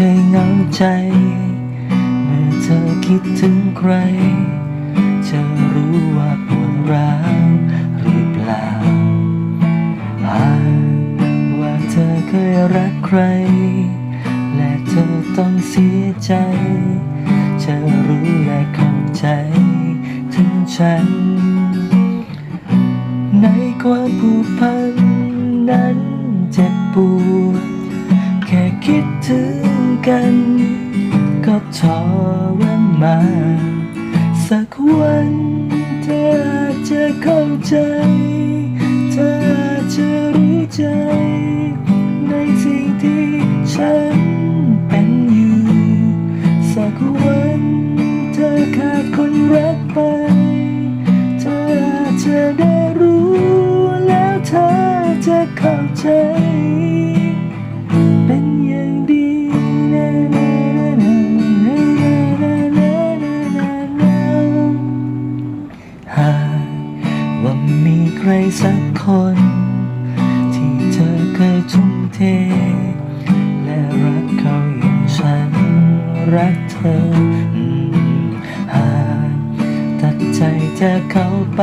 เคยเหงาใจ เมื่อเธอคิดถึงใคร จะรู้ว่าปวดร้าวหรือเปล่าหากว่าเธอเคยรักใคร และเธอต้องเสียใจ จะรู้และเข้าใจถึงฉัน ในความผูกพันนั้นเจ็บปวด แค่คิดถึงกัน ก็ทรมานสักวันเธออาจจะเข้าใจ เธออาจจะรู้ใจ ในสิ่งที่ฉันเป็นอยู่ สักวันเธอขาดคนรักไป เธออาจจะได้รู้แล้วเธอจะเข้าใจ เคยทุ่มเท และรักเขาอย่างฉันรักเธอ หากตัดใจจากเขาไป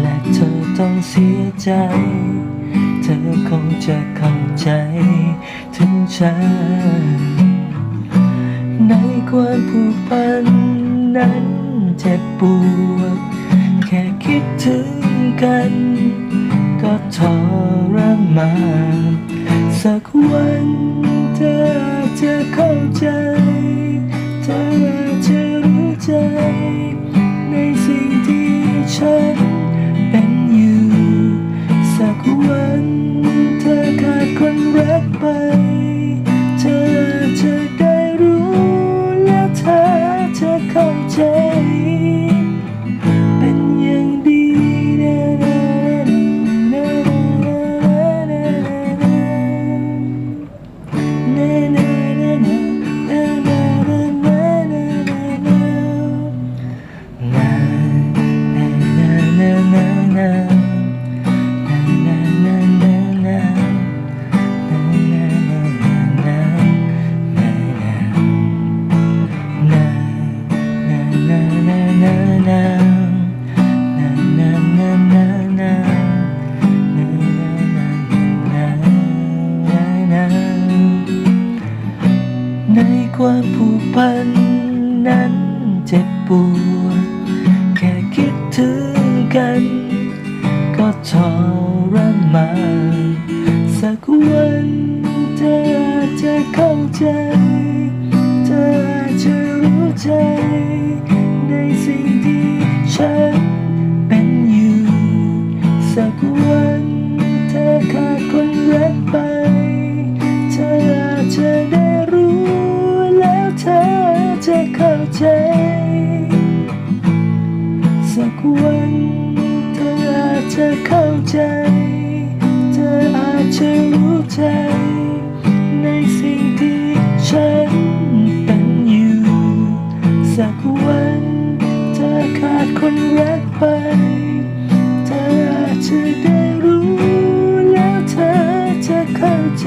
และเธอต้องเสียใจ เธอคงจะเข้าใจถึงฉัน ในความผูกพันนั้นเจ็บปวด แค่คิดถึงกัน ก็ทรมานสักวันเธอาจะเข้าใจ เธอาจจะรู้ใจ ในสิ่งที่ฉันเป็นอยู่ สักวันเธอขาดคนรักไป ในความผูกพันนั้นเจ็บปวด ทรมานสักวันเธอจะเข้าใจ เธอจะรู้ใจ ในสิ่งที่ฉันเป็นอยู่ สักวันเธอขาดคนรักไป เธออาจจะได้รู้แล้วเธอจะเข้าใจ ใจเธออาจจะรู้ใจ ในสิ่งที่ฉันเป็นอยู่ สักวันเธอขาดคนรักไป เธออาจจะได้รู้แล้วเธอจะเข้าใจ